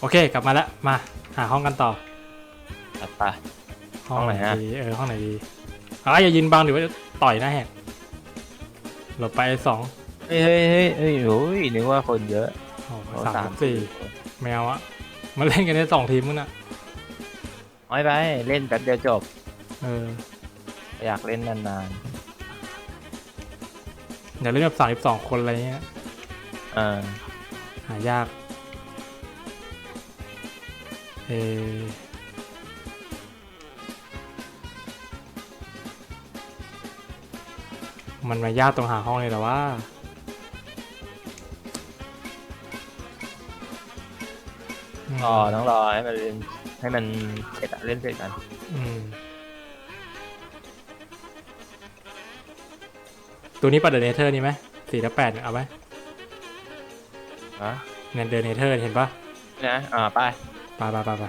โอเคกลับมาแล้วมาหาห้องกันต่อตัดไป ห้องห้องไหไหนนฮะ ดีเออห้องไหนดีอะอย่ายืนบังเดี๋ยวต่อยหน้าแหกหลบไปสองเฮ้ยเฮ้ยเฮ้ยเฮ้ยโอ้ยนึกว่าคนเยอะโอ้โหโอ้สามสี่แมวอะมาเล่นกันได้สองทีมมึงน่ะน้อยไปเล่นแป๊บเดียวจบ เอออยากเล่นนานอย่าเล่นแบบสามสิบสองคนอะไรเงี้ยๆเออหายาก เออมันมายากตรงหาห้องเลยแต่ว่า รอต้องรอให้มันเล่นให้มันเสร็จอะเล่นเสร็จกัน อืม ตัวนี้ปัดเดอะเนเธอร์นี่ไหมสี่และแปดเนี่ยเอาไหมนะเนี่ยเดอะเนเธอร์เห็นปะนะ อ่า ไป ไปไปไปไป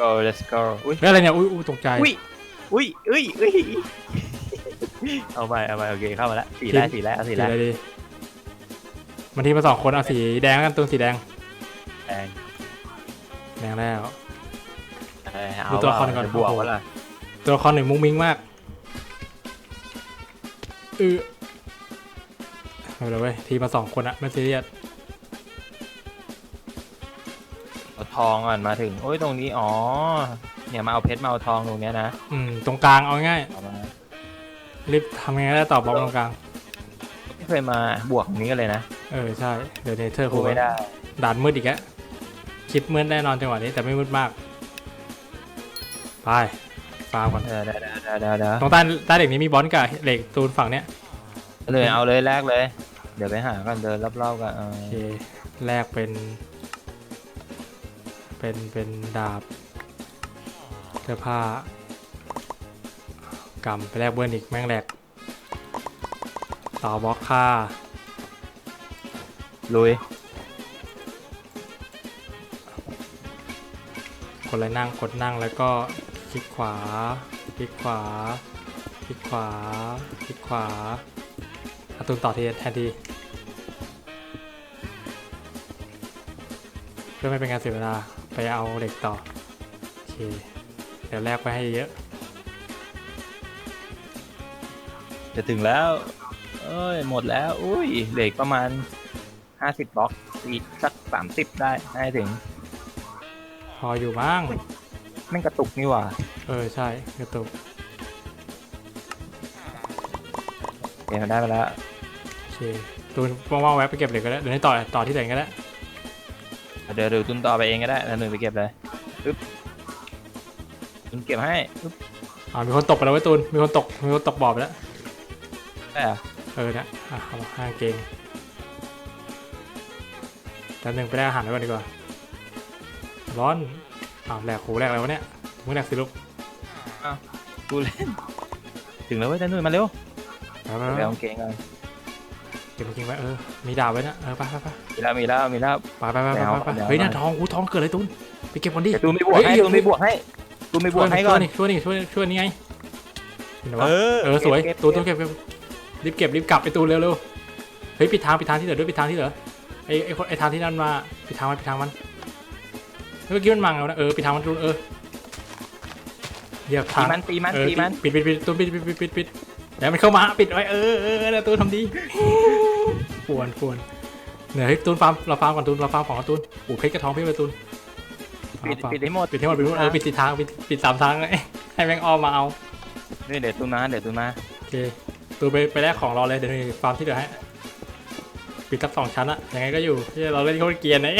go let's go อุ้ยเฮ้ยอะไรเนี่ยอุ้ยอุ้ยตกใจอุ้ยอุ้ยอุ้ยอุ้ยเอาไปเอาไปโอเคเข้ามาแล้วสีแรกสีแรกเอาสีสีแรกอะไรดีมันทีมาสองคนเอาสีแดงกันตัวสีแดงแดงแดงแล้ว เออเอาดูตัวละครก่อน จะบวกวะล่ะตัวละครหนึ่งมุ้งมิ้งมากเออไม่เป็นไรเว้ยทีมาสองคนอะไม่ซีเรียส เอาทองก่อนมาถึงโอ้ยตรงนี้อ๋อเนี่ยมาเอาเพชรมาเอาทองตรงเนี้ยนะอืมตรงกลางเอาง่ายเอามารีบทำยังไงได้ตอบบล็อกตรงกลางไม่เคยมาบวกตรงนี้กันเลยนะเออใช่เดี๋ยวเนเธอร์กูไม่ได้ด่านมืดอีกแล้วคลิปมืดแน่นอนจังหวะนี้แต่ไม่มืดมากไปฟาร์มก่อนเออได้ได้ได้ได้ได้ตรงใต้ใต้เหล็กนี้มีบอลกับเหล็กตูนฝั่งเนี้ยเลยเอาเลยแรกเลย เดี๋ยวไปหากันเดินรอบๆกันเออโอเคแรกเป็น เป็น เป็นดาบเสื้อผ้ากำไปแลกเบิร์นอีกแม่งแหลกต่อบล็อกค่าลุยกดอะไรนั่งกดนั่งแล้วก็คลิกขวา คลิกขวา คลิกขวา คลิกขวาอาตูนต่อทีแทนทีเพื่อไม่เป็นการเสียเวลา ไปเอาเหล็กต่อ โอเค เดี๋ยวแลกไปให้เยอะ จะถึงแล้ว เอ้ย หมดแล้ว อุ้ย เหลืออีกประมาณห้าสิบบล็อกอีกสักสามสิบได้ให้ถึง พออยู่บ้าง แม่งกระตุกนี่หว่า เออ ใช่ กระตุกเดี๋ยวได้มาแล้ว โอเค ตูนว่างๆแวะไปเก็บเหล็กก็ได้เดี๋ยวนี้ต่อ ต่อที่ไหนก็ได้ เดี๋ยวเดี๋ยวตุ้นต่อไปเองก็ได้แล้วหนึ่งไปเก็บเลยปึ๊บตุ้นเก็บให้ปึ๊บอ่ามีคนตกไปแล้วไว้ยตูน มีคนตก มีคนตกบ่อไปแล้ว ได้เหรอเออเนี่ยอะเอามาห้างเกงแต่หนึ่งไปได้อาหารไว้ก่อนดีกว่า ร้อน อ้าวแหลกหูแหลกอะไรวะเนี่ยมึงแหลกสิลูกกูเล่น ถึงแล้วเว้ยท่านนุ่ยมาเร็วไปไปไป ไปเอากางเกงกันเก็บจริงไว้เออมีดาบไว้นะเออไปไปไปมีแล้วมีแล้วมีแล้วไปไปไปไปไม่เอาไปไม่เอาเฮ้ยน่าทองกูทองเกิดเลยตูนไปเก็บก่อนดิแต่ตูนไม่บวกให้เฮ้ยตูนไม่บวกให้ตูนไม่บวกให้ก่อนช่วยนี่ช่วยนี่ช่วยนี่ไงเห็นไหมวะเออเออสวยเก็บตูนเก็ต้อบงเก็บเก็บรีบเก็บรีบกลับไปตูนเร็วเร็วเฮ้ยปิดทางปิดทางที่เหลือด้วยปิดทางที่เหลือไอไอคนไอทางที่นั่นมาปิดทางมันปิดทางมันเมื่อกี้มันมังแล้วนะเออปิดทางมันตูนเออเหยียบตีทางมันตีมันเออตีมันปิดปิดปิดตูนปิดปิดปิดปิดปิดเดี๋ยวมันเข้ามาปิดไว้เออเออเออตูนทำดี ปวนปวนเนี่ยเฮ้ยตูนฟาร์มเราฟาร์มก่อนตูนเราฟาร์มของเราตูนโอ้เพชรกระทองเพชรไปตูนปิดฟาร์มปิดให้หมดปิดให้หมดปิดให้หมดเออปิดติดทางปิดปิดสามทางเลยให้แม่งอ้อมมาเอานี่เดี๋ยวตูนมาเดี๋ยวตูนมาโอเคตูไปไปแลกของรอเลยเดี๋ยวมีฟาร์มที่เหลือให้ปิดทับสองชั้นอะยังไงก็อยู่ที่เราเล่นโคตรเกรียร์นะ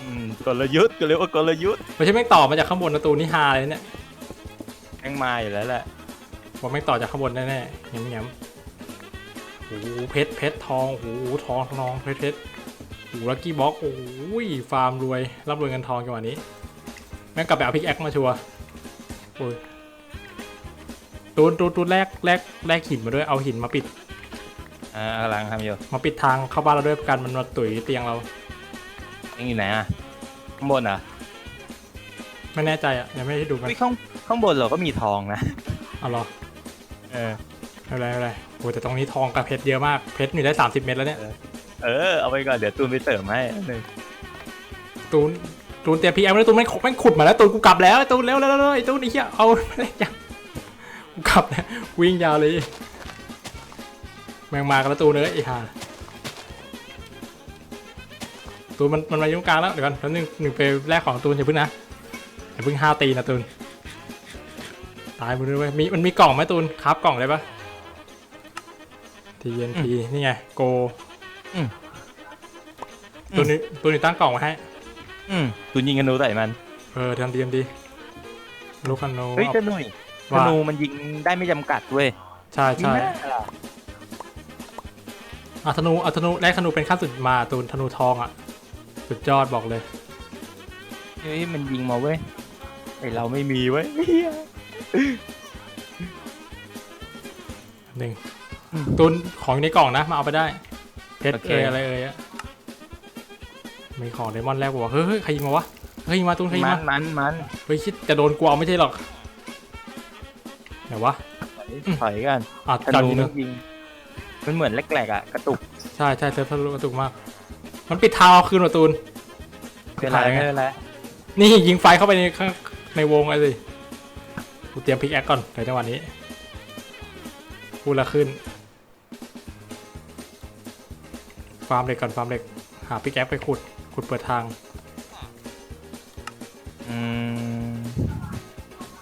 อืมกลยุทธ์ก็เรียกว่ากลยุทธ์ไม่ใช่แม่งต่อมาจากข้างบนนะตูนี่ฮาเลยเนี่ยแม่งมาอยู่แล้วแหละบอกแม่งต่อจากข้างบนแน่ๆเงี้ยๆโอ้โหเพชรเพชรทองโอ้โหทองทองเพชรเพชรโอ้โหลักกี้บ็อกโอ้ยฟาร์มรวยร่ำรวยเงินทองจังหวะนี้ แม่งกลับไปเอาพิกแอคมาชัวร์โอ้ยตูนตูนตูนแลกแลกแลกหินมาด้วยเอาหินมาปิด อ่ากำลังทำอยู่มาปิดทางเข้าบ้านเราด้วยกันมันมาตุ๋ยเตียงเรายังอยู่ไหนอะข้างบนเหรอะไม่แน่ใจอะยังไม่ได้ดูกันข้างข้างบนเราก็มีทองนะ เอาเหรอ เออ ไม่เป็นไรไม่เป็นไรโอ้แต่ตรงนี้ทองกับเพชรเยอะมาก เพชรอยู่ได้ 30 เม็ดแล้วเนี่ย เออ เอาไปก่อน เดี๋ยวตูนไปเสริมให้หนึ่งตูน ตูนเตรียมพีเอ็มแล้วตูนไม่ไม่ขุดมาแล้วตูนกูกลับแล้วไอ้ตูนเร็วเร็วเร็วเร็วไอ้ตูนไอ้เหี้ย เอาอะไรยังกูกลับแล้ววิ่งยาวเลย แมงมากันแล้วตูนเลยไอ้ห่าตูนมันมันมายุ่งกลางแล้วเดี๋ยวก่อนแล้วหนึ่งหนึ่งไปแลกของตูนอย่าเพิ่งนะอย่าเพิ่งห้าวตีนะตูนตายหมดเลยเว้ยมีมันมีกล่องไหมตูนครับกล่องเลยปะ ทีเย็นทีนี่ไงโกอืม ตัวนี้ตัวนี้ตั้งกล่องไว้ให้ อืมตุนยิงกันนูใส่มัน เออทำดีทำดีลูกคันโนเฮ้ยเอาธนุยธว่านูมันยิงได้ไม่จำกัดเว้ยใช่ใช่นี่นะอะธนูเอาธนูแรกธนูเป็นขั้นสุดมาตูนธนูทองอะ สุดยอดบอกเลย เฮ้ยมันยิงมาเว้ยไอเราไม่มีเว้ยเหี้ยหนึ่งอืม ตูนของอยู่ในกล่องนะมาเอาไปได้เพชรโอเค เอยอะไรเอยอะมีของไดมอนด์แรกบอกว่าเฮ้ยเฮ้ยใครยิงมาวะเฮ้ยยิงมาตูนใครยิงมัมานมันมันเฮ้ยคิดจะโดนกูเอาไม่ใช่หรอกไหนวะถอยกันอะธจับนูยิงมันะนยิงมันเหมือนแหลกๆอะกระตุกใช่ใช่เธอทะลุกระตุกมาก มันปิดทางเอาคืนว่ะตูนเป็นไรถ่ายไง ไม่เป็นไรนี่ยิงไฟเข้าไปในข้างในวงเลยสิกูเตรียมพิกแอคก่อนในจังหวะนี้พูดละขึ้น ฟาร์มเหล็กก่อนฟาร์มเหล็กหาพิกแอคไปขุดขุดเปิดทางอืม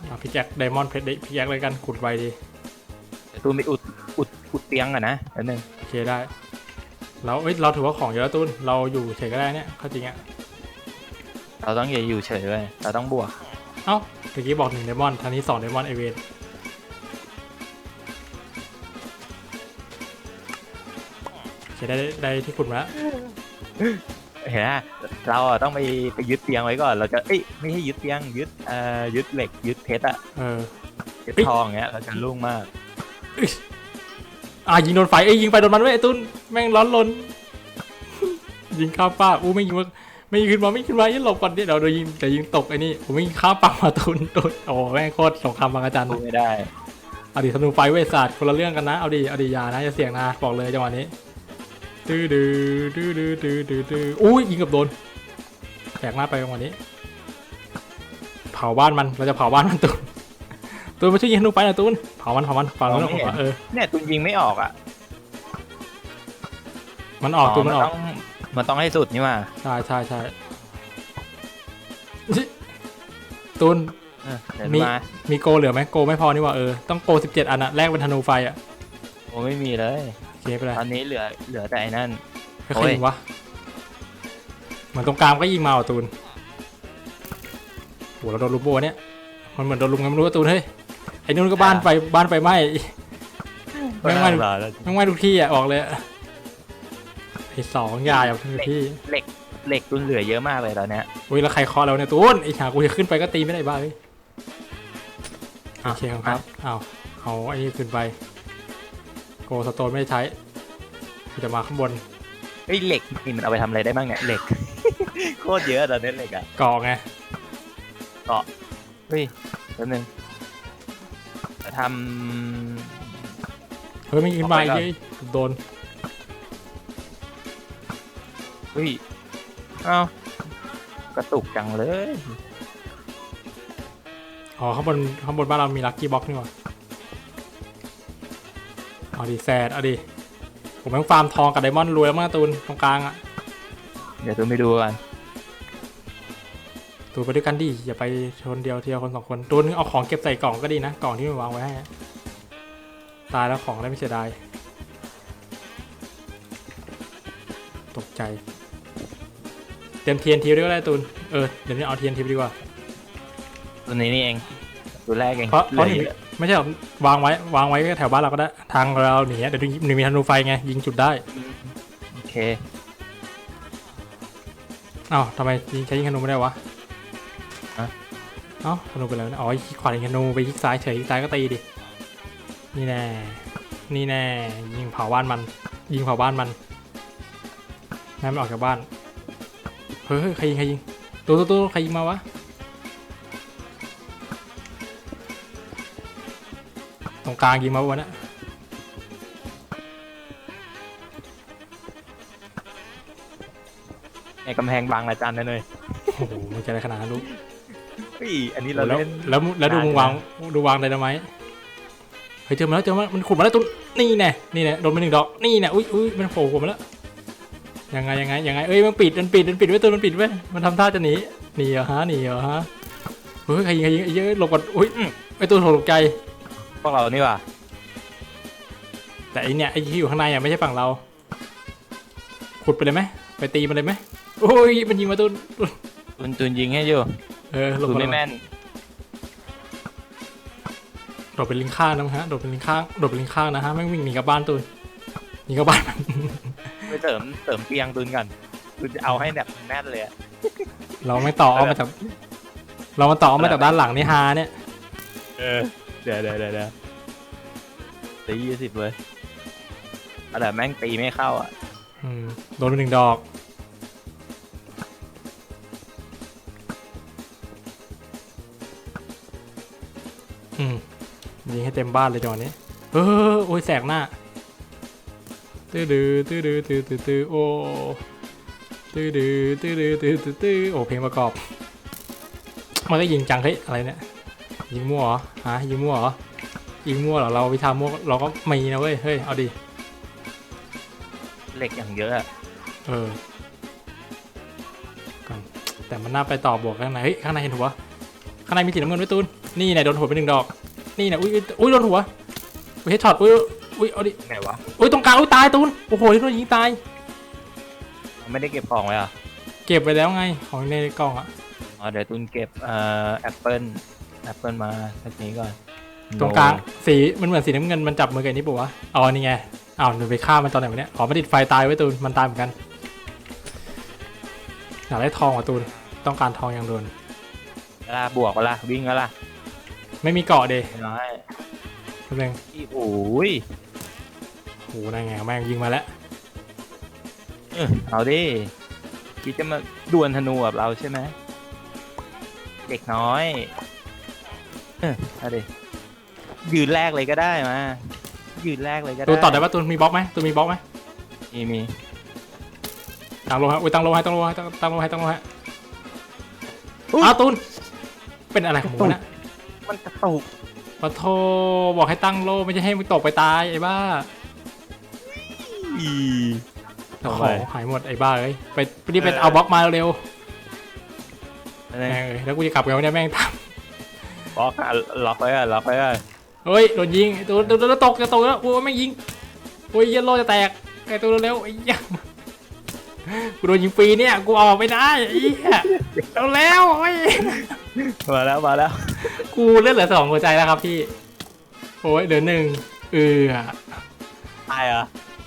เอาพิกแอคไดมอนด์เพชรพิกแอคเลยกันขุดไวดีเดี๋ยวตูนไปอุดอุดอุดเตียงก่อนนะเดี๋ยวนึงโอเคได้เราเอ้ยเราถือว่าของเยอะแล้วตูนเราอยู่เฉยก็ได้เนี่ยเข้าจริงอะเราต้องอย่าอยู่เฉยเว้ยเราต้องบวกเอ้าเมื่อกี้บอกหนึ่งไดมอนด์ทางนี้สองไดมอนด์ไอเวน เคได้ได้ที่ขุดมาแล้วเห็นไหมเราอะต้องไปไปยึดเตียงไว้ก่อน เราจะเอ้ยไม่ให้ยึดเตียงยึดเอ่อยึดเหล็กยึดเพชรอะเออ ยึดเฮ้ย ทองเงี้ยเราจะรุ่งมากอะยิงโดนไฟเอ้ยยิงไปโดนมันเว้ยไอ้ตุ้นแม่งร้อนลน ยิงข้ามฟากอู้ไม่ยิงมาไม่ยิงขึ้นมาไม่ขึ้นมายันหลบก่อนเดี๋ยวเดี๋ยวยิงแต่ยิงตกไอ้นี่ผมไม่ยิงข้ามปากมาตุ้นตุ้นโอ้แม่งโคตรสงครามบางอาจารย์สู้ไม่ได้เอาดิธนูไฟเวทศาสตร์คนละเรื่องกันนะเอาดิเอาดิอยานะอย่าเสี่ยงนะบอกเลยจังหวะนี้ ดื้อดื้อดื้อดื้อดื้อดื้อดื้ออุ้ยยิงกับโดนแตกมาไปจังหวะนี้ เผาบ้านมันเราจะเผาบ้านมันตุนตุนมาช่วยยิงธนูไฟหน่อยตุนเผามันเผามันฝั่งนู้นเราไม่เห็นเออเนี่ยตุนยิงไม่ออกอะมันออกตุนมันออกมันต้องให้สุดนี่มาใช่ใช่ใช่ตูนเออเดี๋ยวมีมามีโกเหลือไหมโกไม่พอนี่ว่าเออต้องโกสิบเจ็ดอันอะแลกเป็นธนูไฟอะโอ้ไม่มีเลย โอเคไปเลยตอนนี้เหลือเหลือแต่ไอ้นั่น ใครยิงวะเหมือนตรงกลางก็ยิงมาอะตูนโหเราโดนลูกโบเนี่ย มันเหมือนโดนลุมกันไม่รู้ว่าตูนเฮ้ย ไอ้นู่นก็บ้านไฟบ้านไฟไหม้ไม่ไหม้เหลือแล้วไม่ไหม้ทุกที่อะออกเลยอะไอ้สองอยาอย่างทุกที่ เหล็กเหล็กตุนเหลือเยอะมากเลยตอนเนี้ยอุ้ยแล้วใครเคอเราเนี่ยตูนไอ้หากูจะขึ้นไปก็ตีไม่ได้บ้าเลยโอเคครับอ้าวเอาไอ้นี่ขึ้นไป โกสโตนไม่ได้ใช้กูจะมาข้างบนเฮ้ยเหล็กนี่มันเอาไปทำอะไรได้บ้างเนี่ยเหล็ก โคตรเยอะตอนนี้เหล็กอะเกาะไงเฮ้ยแป๊บนึงจะทเฮ้ยไม่ยิงมาอีกเอาไปก่อนเลยโดนำเฮ้ยเอ้ากระตุกจังเลย อ๋อข้างบนข้างบนบ้านเรามีลัคกี้บ็อกนี่หว่า เอาดิแซดเอาดิผมแม่งฟาร์มทองกับไดมอนด์รวยแล้วมากตูนตรงกลางอะเดี๋ยวตูนไปดูกันตูนไปด้วยกันดิอย่าไปชนเดียวทีละคนสองคนตูนเอาของเก็บใส่กล่องก็ดีนะกล่องที่มันวางไว้ให้อะตายแล้วของได้ไม่เสียดายตกใจ เตรียมเทียนทีด้วยก็ได้ตูนเออเดี๋ยวนี้เอาเทียนทีไปดีกว่าตัวนี้นี่เอง ตัวแรกเองเพราะเพราะหหลืนีอเยอะ ไม่ใช่หรอกวางไว้ วางไว้แถวบ้านเราก็ได้ ทางเราหนีอะเดี๋ยวหนีมีธนูไฟไง ยิงจุดได้โอเคอ้าวทำไมยิงใช้ยิงธนูไม่ได้วะฮะ เอ้าธนูไปแล้วนะอ๋อยิงขวายิงธนูไปยิงซ้ายเฉยยิงซ้ายก็ตีดิ นี่แน่ นี่แน่ ยิงเผาบ้านมัน ยิงเผาบ้านมันแม่ไม่ออกจากบ้าน เฮ้ยเฮ้ยใครยิงใครยิง ตัวตัวตัวใครยิงมาวะ รงกลางยิงมาวะเนะไอ้กำแพงบางอาจารย์นั่นเลยโอ้โหมันจะอะไรขนาดนั้นลูกเฮ้ยอันนี้เราแล้วเล่น แล้วแล้วดูได้มึงวางดูวางไดนาไมต์เฮ้ยเจอมาแล้วเจอมามันขุดมาแล้วตุนนี่แน่นี่แน่โดนไปหนึ่งดอกนี่แน่อุ้ยอุ้ยมันโผล่หัวมาแล้วยังไงยังไงยังไงเอ้ยมันปิดมันปิดมันปิดไว้ตัวมันปิดไว้มันทำท่าจะหนีหนีเหรอฮะหนีเหรอฮะเฮ้ยใครยิงใครยิงไอ้เหี้ยอะหลบก่อนอุ้ยไอ้ตัวโถตกใจพ วกเรานี่ว่ะแต่ไอเนี่ยไอที่อยู่ข้างในอะไม่ใช่ฝั่งเรา ขุดไปเลยไหมไปตีมันเลยไหมโอ้ยมันยิงมาตุนตุนตุนยิงให้อยู่เออหลบตุนก่อนไม่แม่นโดดเป็นลิงข้างนะฮะโดดเป็นลิงข้างโดดเป็นลิงข้างนะฮะแม่งวิ่งหนีกลับบ้านตุนหนีกลับบ้านมันไปเสริมเสริมเตียงตุนกันตุนจะเอาให้แบบแน่นเลยอะเราไม่ต่อเอามาจากเรามาต่อเอามาจากด้านหลังนี่ฮาเนี่ยเออเดี๋ยวเดี๋ยวเดี๋ยวเดี๋ยวตียี่สิบเลยเอาแต่แม่งตีไม่เข้าอะอืมโดนไปหนึ่งดอก อืมยิงให้เต็มบ้านเลยจังหวะนี้ เออโอ้ยแสกหน้า ตื้อดื้อตื้อดื้อตื้อตื้อตื้อโอ้ ตื้อดื้อตื้อดื้อตื้อตื้อตื้อโอ้เพลงประกอบ มันก็ยิงจังเฮ้ยอะไรเนี่ย ยิงมั่วเหรอฮะยิงมั่วเหรอยิงมั่วเหรอเราวิชามั่วเราก็มีนะเว้ยเฮ้ยเอาดิเหล็กอย่างเยอะอะเออก่อนแต่มันน่าไปต่อบวกข้างในเฮ้ยข้างในเห็นหัวข้างในมีสีน้ำเงินไว้ตูนนี่ไหนโดนหัวไปหนึ่งดอก นี่นะอุ้ยอุ้ยโดนหัวอุ้ยเฮดช็อตอุ้ยอุ้ยเอาดิไหนวะอุ้ยตรงกลางอุ้ยตายตูนโอ้โหที่โดนยิงตายไม่ได้เก็บของไว้อะเก็บไปแล้วไงของในกล่องอะอ๋อเดี๋ยวตุนเก็บเอ่อแอปเปิล แอปเปิลมาสักนี้ก่อนตรงกลางสีมันเหมือนสีน้ำเงินมันจับมือกันนี่ปะวะอ๋อนี่ไงอ้าวหนูไปฆ่ามันตอนไหนวะเนี่ยอ๋อมันติดไฟตายไว้ตูนมันตายเหมือนกันอยากได้ทองอะตูนต้องการทองอย่างด่วนเวลาบวกเวลาวิ่งเวลาไม่มีเกาะเดยน้อยแป๊บนึงที่โอ้ยโอ้โหนั่นไงแม่งยิงมาแล้วเออเอาดิคิดจะมาดวลธนูกับเราใช่ไหมเด็กน้อย เออเอาดิยืนแรกเลยก็ได้มายืนแรกเลยก็ได้ตูนต่อได้ปะตูนมีบล็อกไหมตูนมีบล็อกไหมมีมีตั้งโลให้อุ้ยตั้งโลให้ตั้งโลให้ตั้งตั้งโลให้ตั้งโลให้อ้าวตูนเป็นอะไรของมึงวะเนะมันกระตุกปะโทบอกให้ตั้งโลไม่ใช่ให้มึงตกไปตายไอ้บ้าอีโอ้ทำโหไมหายหมดไอ้บ้าเอ้ยไปไปรีบไปเอาบล็อกมาเร็วอะไรๆแม่งเอ้ยแล้วกูจะกลับกันวะเนี่ยแม่งท ล็อกอะล็อกไว้อะล็อกไว้อะเฮ้ยโดนยิงไอ้ตูนตูนตูนตกจะตกแล้วโอ้ยไม่ยิงโอ้ยเยันโลจะแตกไอ้ตูนเร็วๆไอ้เหี้ยังกูโดนยิงฟรีเนี่ยกูออกไม่ได้ไอ้เหี้ยเอาแล้วโอ้ยมาแล้วมาแล้วกูเลือดเหลือสองหัวใจแล้วครับพี่โอ้ยเหลือหนึ่งเออตายเหรอ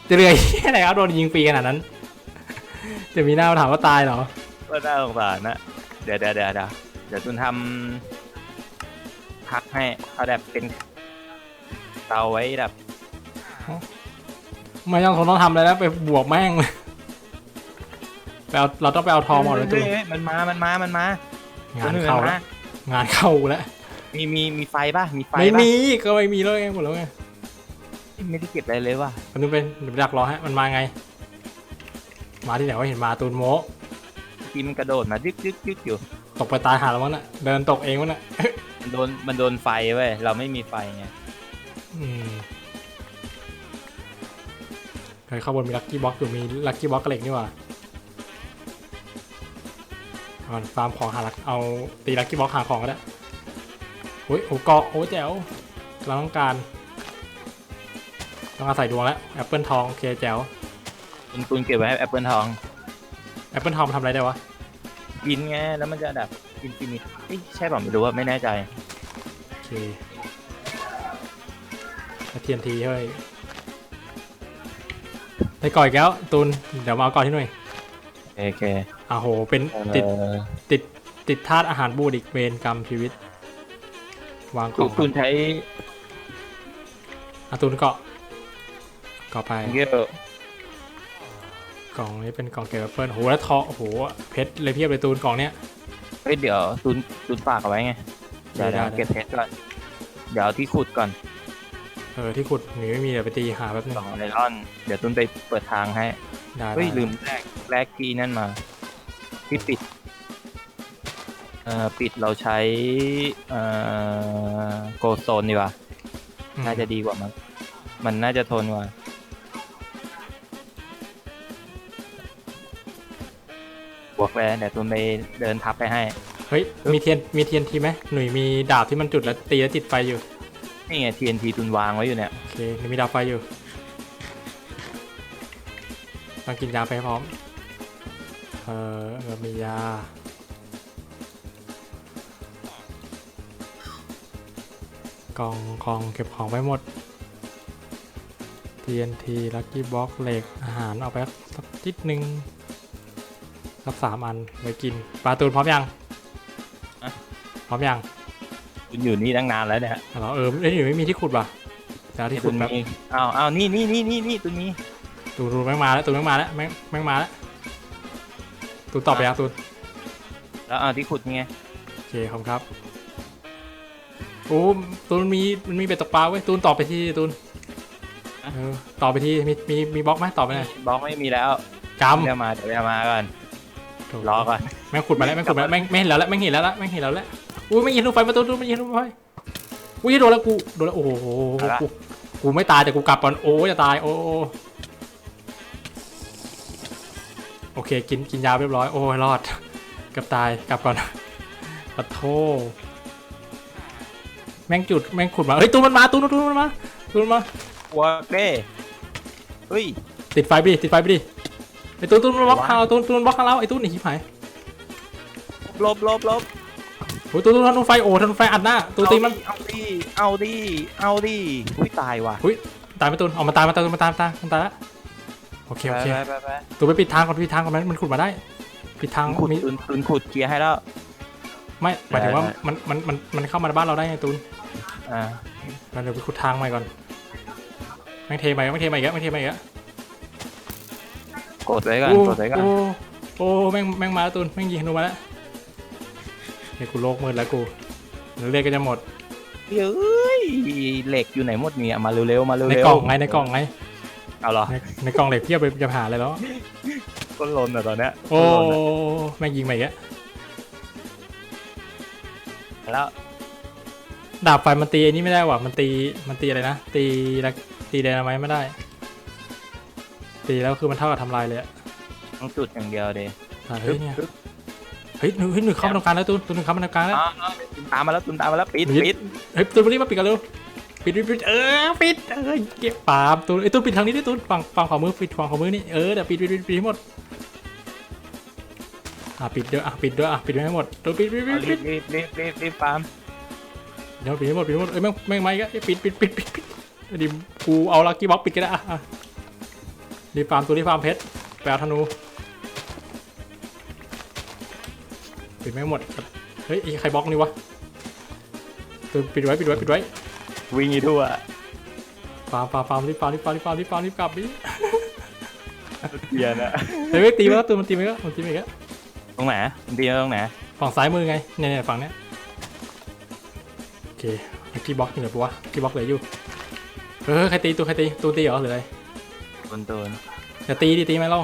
จะเหลือแค่ไหนครับโดนยิงฟรีขนาดนั้น จะมีหน้ามาถามว่าตายเหรอก็น่าสงสารนะเดี๋ยวเดี๋ยวเดี๋ยวเดี๋ยวเดี๋ยวตุนทำ พักให้เอาแบบเป็นเตาไว้แบบไม่ต้องทนต้องทำอะไรแล้วไปบวกแม่งเลยไปเอาเราต้องไปเอาทองหมดเลยตัวฮ้ฮ้มันมา มันมา มันมางานตัวหเข้ามันแล้วมางานเข้าแล้วมีมีมีไฟป่ะมีไฟไม่ป่ะมีก็ไม่มีเลยหมดแล้วไงไม่ได้เก็บอะไรเลยว่ะมันนึกเป็นเดี๋ยวไปดักรอฮะมันมาไง มาที่ไหนว่าเห็นมาตูนโมทีมันกระโดดมาดึกดึกดึกอยู่ตกไปตายหาแล้วมั้งน่ะเดินตกเองมั้งน่ะ มันโดนมันโดนไฟเว้ยเราไม่มีไฟไงอืมเฮ้ยข้างบนมีลักกี้บ็อกอยู่มีลักกี้บ็อกเหล็กนี่หว่าเอาฟาร์มของหาลักเอาตีลักกี้บ็อกหาของก็ได้โอ้ยโอ้เกาะโอ้แจ๋วเราต้องการ ต้องอาศัยดวงแล้วแอปเปิลทองโอเคแจ๋วตุนตุนเก็บไว้ให้แอปเปิลทองแอปเปิลทองมันทำอะไรได้วะ กินไงแล้วมันจะแบ บกินกินนี่เอ้ยใช่เปล่าไม่รู้ว่าไม่แน่ใจ โอเคเทียนทีเฮ้ยได้ก่อยแก้วตูน เดี๋ยวมาเอาก่อนที่หน่อยโอเคอ่าโห เป็นเอ่อติดติดธาตุอาหารบูดอีกเวรกรรมชีวิต วางกตุล่อนงตุนใช้อาตูนเกาะเกาะไปเยอะกล่องนี้เป็นกล่องเก็บแอปเปิลโหแล้วทองโอ้โหเพชรเลยเพียบเลยตูนกล่องเนี้ย เฮ้ยเดี๋ยวตุนตุนฝากเอาไว้ไง เดี๋ยวได้เดี๋ยวเก็บเพชรก่อน เดี๋ยวเอาที่ขุดก่อนเออที่ขุดหนีไม่มีเดี๋ยวไปตีหาแป๊บนึงสองไอรอน เดี๋ยวตุนไปเปิดทางให้ ได้เฮ้ยได้ลืมแลกแลกที่นั่นมาที่ปิดเอ่อปิดเราใช้เอ่อโกโซนดีกว่า อืมน่าจะดีกว่ามั้งมันน่าจะทนกว่า วกเลยเดี๋ยวตุนไปเดินทับไปให้ เฮ้ย มีเทียน มีเทียนทีไหมหนุ่ยมีดาบที่มันจุดแล้วตีแล้วติดไฟอยู่ นี่ไง TNT ตุนวางไว้อยู่เนี่ย โอเคหนุ่ยมีดาบไฟอยู่ต้องกินยาไปให้พร้อม เออเรามียา กล่องกล่องเก็บของไว้หมด TNT Lucky Box เหล็กอาหารเอาไปสักนิดนึง สักสามอันไว้กินปลาตูนพร้อมยังอะ พร้อมยังตุนอยู่นี่ตั้งนานแล้วเนี่ยอ๋อเออเอ้ยอยู่ไม่มีที่ขุดป่ะจะเอาที่ขุตุดนแบบมีอ้าวอ้าวนี่นี่นี่นี่นี่ตุนมีตูนตูนแม่งมาแล้วตูนแม่งมาแล้วแม่งแม่งมาแล้วตูนตอบไปยังตูนแล้วอ้าวที่ขุดนี่ไงโอเคขอบคุณครับโอ้ตูนมันมีมันมีเบ็ดตกปลาเว้ยตูนตอบไปที่ตูนเออตอบไปที่มีมีมีบล็อกไหมตอบไปหน่อยบล็อกไม่มีแล้วกเดี๋ยวมาเดี๋ยวมาก่อนำ รอก่อนแม่งขุดมาแล้วแม่งขุดมาแล้วแม่งแม่งเห็นแล้วละแม่งเห็นแล้วละแม่งเห็นแล้วละอุ้ยไม่เห็นลูกไฟมาตูนตูนไม่เห็นลูกไฟอุ้ยโดนแล้วกูโดนแล้วโอ้โหกูกูไม่ตายแต่กูกลับก่อนโอ้จะตายโอ้โอ้โอเคกินกินยาเรียบร้อยโอ้ยรอดเกับตายกลับก่อนปะโทแม่งจุดแม่งขุดมาเฮ้ยตูนมันมาตูนตูนมันมาตูนมันมาหัวเก้เฮ้ยติดไฟไปดิติดไฟไปดิ ไอ้ตูนตูนมันบล็อกข้างเราตูนตูนบล็อกข้างเราไอ้ตูนหนีชิบหายลบลบลบโอ้ยตูนตูนทะนูไฟโอ้ทะนูไฟอัดหน้าตูนตีมันเอาดิเอาดิเอาดิอุ้ยตายว่ะตายไหมตูนออกมาตายมาตายมาตายมาตายมาตายแล้วโอเคโอเคไปไปไปตูนไปปิดทางก่อนปิดทางก่อนมันมันขุดมาได้ปิดทางขุดมีตุนตุนขุดเคลียร์ให้แล้วไม่หมายถึงว่าได้มันมันมันมันเข้ามาในบ้านเราได้ไงตูนอ่าเราเดี๋ยวไปขุดทางใหม่ก่อนแม่งเทใหม่แม่งเทใหม่อีกแล้วแม่งเทใหม่อีกแล้ว กดไว้ก่อนโอ้กดไว้ก่อนโอ้โอ้แม่งแม่งมาแล้วตูนแม่งยิงธนูมาแล้วเฮ้ยกูโลกมืดแล้วกูเดี๋ยวเรียกก็จะหมดเฮ้ยเหล็กอยู่ไหนหมดเนี่ยมาเร็วๆมาเร็วๆในกล่องไงในกล่องไงเอาเหรอในในกล่องเหล็กเพียบไปจะหาอะไรแล้วก้นลนอะตอนเนี้ยโอ้ก้นลนอะแม่งยิงมาอีกแล้วแล้วดาบไฟมันตีอันนี้ไม่ได้ว่ะมันตีมันตีอะไรนะตีแล้วตีไดนาไมต์ไม่ได้ ตีแล้วคือมันเท่ากับทำลายเลยอะต้องจุดอย่างเดียวเดยอะเฮ้ยเนี่ยเฮ้ยหนูเฮ้ยหนูเข้ามาตรงกลางแล้วตูนตูนหนูเข้ามาตรงกลางแล้วอ๋อตุนตามมาแล้วตุนตามมาแล้วปิดหนูยึดปิดเฮ้ยตูนมารีบมาปิดกันเร็วปิดปิดปิดเออปิดเออเก็บปาล์มตูนไอ้ยตูนปิดทางนี้ด้วยตูนฝั่งฝั่งขวามือปิดฝั่งขวามือนี่เออเดี๋ยวปิดปิดปิดปิดให้หมดอะปิดด้วยอะปิดด้วยอะปิดให้หมดตูนปิดปิดปิดรีปิบดรีบรีบรีบรีบฟาร์มเดี๋ยวปิดให้หมดปิดให้หมดเอ้ยแม่งแม่งไม่ก็ปิดปิดปิดปิดปิดดิกูเอาลักกี้บ็อกปิดก็ได้อะอะ รีบฟาร์มตัวรีบฟาร์มเพชรแปลธนูปิดไม่หมด เฮ้ยไอ้ใครบล็อกนี่วะตัวปิดไว้ปิดไว้ปิดไว้ วิ่งอีทั่วฟาร์มฟาร์มฟาร์มรีบฟาร์มรีบฟาร์มรีบฟาร์มรีบฟาร์มรีบกลับดิเกียร์นะเฮ้ยเว้ยตีมาแล้วตัวมันตีมาแล้วมันตีมาอีกแล้วตรงไหนมันตีตรงไหนฝั่งซ้ายมือไงเนี่ยเนี่ยฝั่งเนี้ยโอเคลักกี้บ็อกอยู่ไหนปะวะลักกี้บ็อกเหลืออยู่เฮ้ยใครตีตัวใครตีตัวตีเหรอหรืออะไร ตุนตุนอย่าตีดิตีไหมเล่า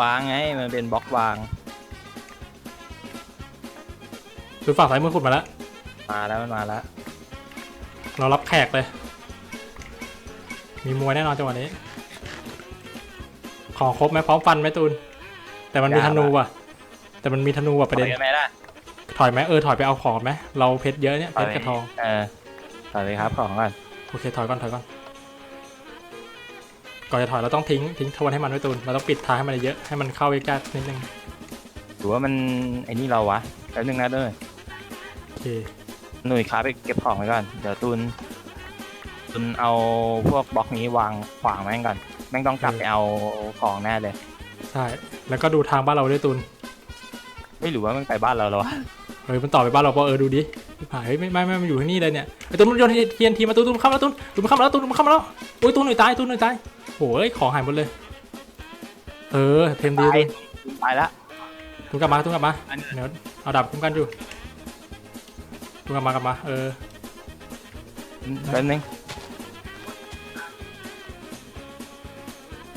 วางไงมันเป็นบล็อกวางคือฝั่งซ้ายมือขุดมาแล้วมาแล้วมันมาแล้วเรารับแขกเลย มีมวยแน่นอนจังหวะนี้ ของครบไหมพร้อมฟันไหมตูน แต่มันมีธนูว่ะ แต่มันมีธนูว่ะประเด็นถอยไหมล่ะถอยไหมเออถอยไปเอาของไหมเราเพชรเยอะเนี่ยเพชรกระทองเออถอยไปครับของก่อนโอเคถอยก่อนถอยก่อน ก่อนจะถอยเราต้องทิ้งทิ้งทวนให้มันไว้ตูนเราต้องปิดทางให้มันเยอะให้มันเข้ายากๆนิดนึงหรือว่ามันไอ้นี่เราวะแป๊บนึงนะเด้อโอเคหนุ่ยขาไปเก็บของไว้ก่อนเดี๋ยวตุนตุนเอาพวกบล็อกนี้วางขวางแม่งก่อนแม่งต้องกลับไปเอาของแน่เลยใช่แล้วก็ดูทางบ้านเราด้วยตูนไม่รู้ว่ามันไปบ้านเราหรอวะเฮ้ยมันต่อไปบ้านเราปะเออดูดิพี่ ผายเฮ้ยไม่ไม่ไม่มันอยู่ที่นี่เลยเนี่ยไอ้ตูนมันโยนเทียนทีมาตูนตูนมันเข้ามาแล้วตูนตูนมันเข้ามาแล้วตูนมันเข้ามาแล้วโอ้ยตูนหน่อยตายตูนหน่อยตายโอ้ยของหายหมดเลย เออเทมดีตูนตายละตูนกลับมาตูนกลับมาอันนี้เดี๋ยวเอาดับคุ้มกันอยู่ตูนกลับมากลับมาเออแป๊บนึง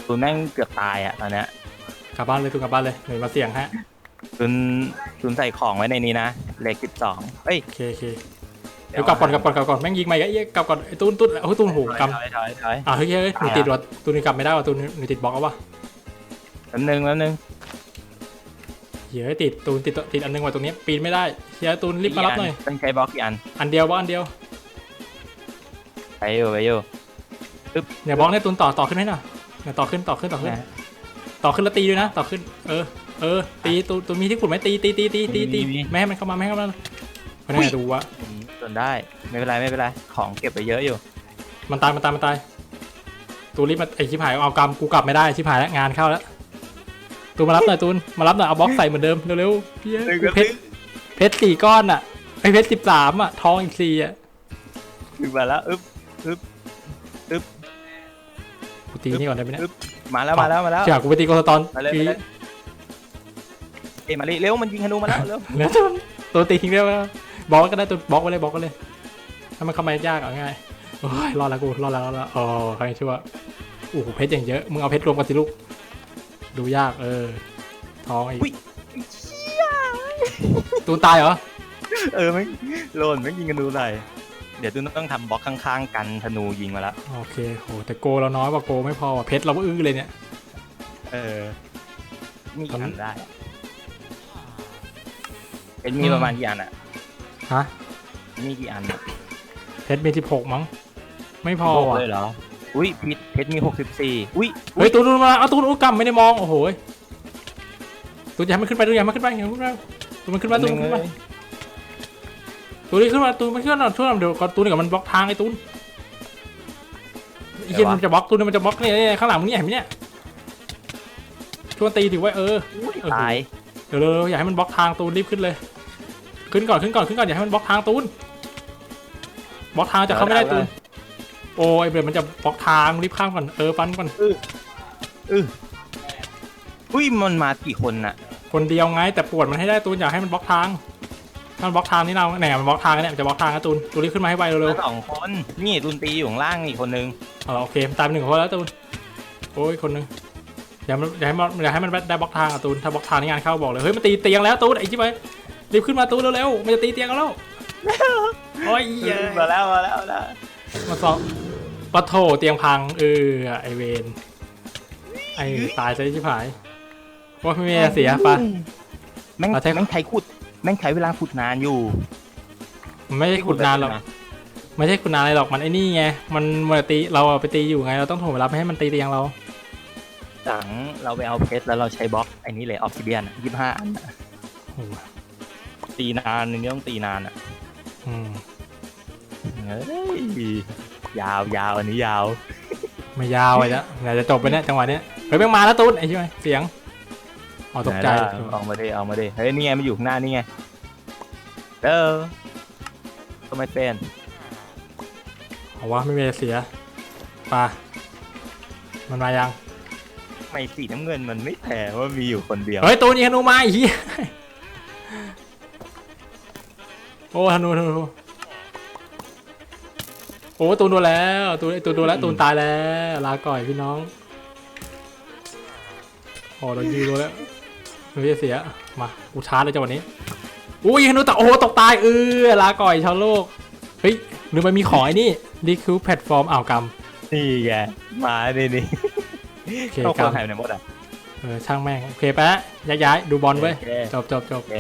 ตุนแม่งเกือบตายอะตอนเนี้ยกลับบ้านเลยตูนกลับบ้านเลยหน่อยมาเสี่ยงฮะ ตุนตุนใส่ของไว้ในนี้นะเลขสิบสองเอ้ยโอเคโอเคเดี๋ยวกลับก่อนกลับก่อนกลับก่อนแม่งยิงมาอีกไอ้เหี้ยกลับก่อนไอ้ตูนตูนโอ้ยตูนโหกำ ถอยถอยถอย อะเฮ้ยเฮ้ยหนูติดว่ะตูนนี่กลับไม่ได้ว่ะตูนหนูติดบล็อกเอาวะแป๊บนึงแป๊บนึงเฮ้ยติดตูนติดติดอันนึงว่ะตรงนี้ปีนไม่ได้เฮียตูนรีบมารับหน่อยต้องใช้บล็อกกี่อันอันเดียวบล็อกอันเดียวไปอยู่ไปอยู่เนี่ยบล็อกเนี่ยตูนต่อต่อขึ้นให้หน่อยเนี่ยต่อขึ้นต่อขึ้นต่อขึ้น นะต่อขึ้นแล้วตีด้วยนะ ต่อขึ้นเออ เออตีตูตูมีที่ขุดไหมตีตีตีตีตีตีไม่ให้มันเข้ามาไม่ให้เข้ามาไม่ได้ดูวะอืมส่วนได้ไม่เป็นไรไม่เป็นไรของเก็บไปเยอะอยู่มันตายมันตายมันตายตูรีบมาไอชิบหายเอากำกูกลับไม่ได้ชิบหายแล้วงานเข้าแล้วตูนมารับหน่อยตูนมารับหน่อยเอาบล็อกใส่เหมือนเดิมเร็วๆพี่เอ้ยกูเพชรเพชรสี่ก้อนอะไอเพชรสิบสามอะทองอีกสี่อะถึงมาแล้วอึ๊บกูตีนี่ก่อนได้ไหมเนี่ย มาแล้วมาแล้วมาแล้ว เชื่อกูไปตีโกสตอนมาเลยปีมาเลย เอ้ยมาลิเร็วมันยิงธนูมาแล้วเร็วแล้วตูนตัวตีทิ้งได้ไหมบล็อกไว้ก็ได้ตูนบล็อกไว้เลยบล็อกไว้เลยถ้ามันเข้ามายากเอาง่ายโอ้ยรอดแล้วกูรอดแล้วรอดแล้วอ๋อใครชั่วโอ้โหเพชรอย่างเยอะมึงเอาเพชรรวมกันสิลูกดูยากเออทองอีกตูนตายเหรอเออไม่โลนไม่ยิงธนูใส่เดี๋ยวตุนต้องทำบล็อกข้างๆ กันธนูยิงมาแล้วโอเคโหแต่โกเราน้อยกว่าโกไม่พอว่ะเพชรเราก็อื้อเลยเนี่ยเออมีกี่ตอนนั้อันนได้ เป็นมีประมาณกี่อันอะฮะมีกี่อันอะเพชรมีสิบหกมั้ง ไม่พอหกว่ะเลยเหรอ อุ้ยพิษเพชรมีหกสิบสี่อุ้ยเฮ้ยตูนตูนมาเอาตูนอุ้ยกำไม่ได้มองโอ้โหยตูนอย่าให้มันขึ้นไปตูนอย่าให้มันขึ้นไปอย่าให้มันขึ้นไปตูนมันขึ้นมาตูนมันขึ้นมาตูนนี่ขึ้นมาตูนมันขึ้นมาช่วยเราเดี๋ยวก่อนตูนเดี๋ยวมันบล็อกทางไอ้ตูนไอ้เหี้ยมันจะบล็อกตูนมันจะบล็อกเนี่ยเนี่ยข้างหลังมึงเนี่ยเห็นไหมเนี่ยช่วยตีถือไว้เอออุ้ยเออตาย เดี๋ยวเร็วๆอย่าให้มันบล็อกทางตูนรีบขึ้นเลย ขึ้นก่อนขึ้นก่อนขึ้นก่อนอย่าให้มันบล็อกทางตูนบล็อกทางจะเข้าไม่ได้ตูนโอ้ยเบรดมันจะบล็อกทางรีบข้ามก่อนเออฟันก่อนอุ้ยมันมากี่คนน่ะ คนเดียวไงแต่ปวดมันให้ได้ตูนอย่าให้มันบล็อกทางถ้ามันบล็อกทางนี่เราแหนมันบล็อกทางเนี่ยมันจะบล็อกทางนะตูนตูนรีบขึ้นมาให้ไวเร็วมาสองคนนี่ตุนตีอยู่ข้างล่างอีกคนนึงๆเอาละโอเคมันตายไปหนึ่งคนแล้วตูนโอ้ยคนหนึง อย่ามันอย่าให้มันอย่าให้มันได้บล็อกทางอะตูนถ้าบล็อกทางนี่งานเข้าบอกเลยเฮ้ยมันตีเตียงแล้วตูนไอ้จิ๊บไปรีบขึ้นมาตูนเร็วๆมันจะตีเตียงเราแล้วโอ้ยเหี้ยมาแล้วมาแล้วมาแล้วมาสองปะโถเตียงพังเออไอเวนไอตายซะชิบหายว่าไม่มีอะไรเสียปะ แม่งเอาใช้ แม่งใช้ขุดแม่งใช้เวลาขุดนานอยู่ มันไม่ใช่ขุดนานหรอกไม่ใช่ขุดนานอะไรหรอกมันไอ้นี่ไงมันเมื่อตีเราเอาไปตีอยู่ไงเราต้องถ่วงเวลาไม่ให้มันตีเตียงเรา หลังเราไปเอาเพชรแล้วเราใช้บล็อกไอ้นี่เลยออฟซิเดียนยี่ห้าอันน่ะโอ้โหตีนานนึงต้องตีนานอะอืมเฮ้ยยาวยาวอันนี้ยาว ไม่ยาวไปแล้วเดี๋ยวจะจบไปเนี่ยจังหวะเนี้ยเฮ้ยแม่งมาแล้วตูนไอ้ใช่ไหมเสียงอ๋อตกใจไหนล่ะออกมาดิออกมาดิเฮ้ยนี่ไงมันอยู่ข้างหน้านี่ไงเด้อทำไมเป็นเอาวะไม่มีอะไรเสียปะมันมายัง ไม่สีน้ำเงินมันไม่แพ้ว่ามีอยู่คนเดียว เฮ้ยตูนยิงธนูมาไอ้เหี้ยโอ้ธนูธนูโอ้ตูนโดนแล้วตูนไอ้ตูนโดนแล้วตูนตายแล้วลาก่อยพี่น้องโอ้โดนยิงโดนแล้วไม่ได้เสียมากูชาร์จเลยจังหวะนี้อู้ยิงธนูแต่โอ้โหตกตายเออลาก่อยชาวโลกเฮ้ยหรือมันมีของไอ้นี่รีคิวแพลตฟอร์มอ่าวกรรมนี่ไงมาดินี่ โอเคเข้าคครับนหายไปไหนหมดอะ เออช่างแม่ง โอเคไปละย้ายๆดูบอลเว้ย โอเค จบจบจบ โอเค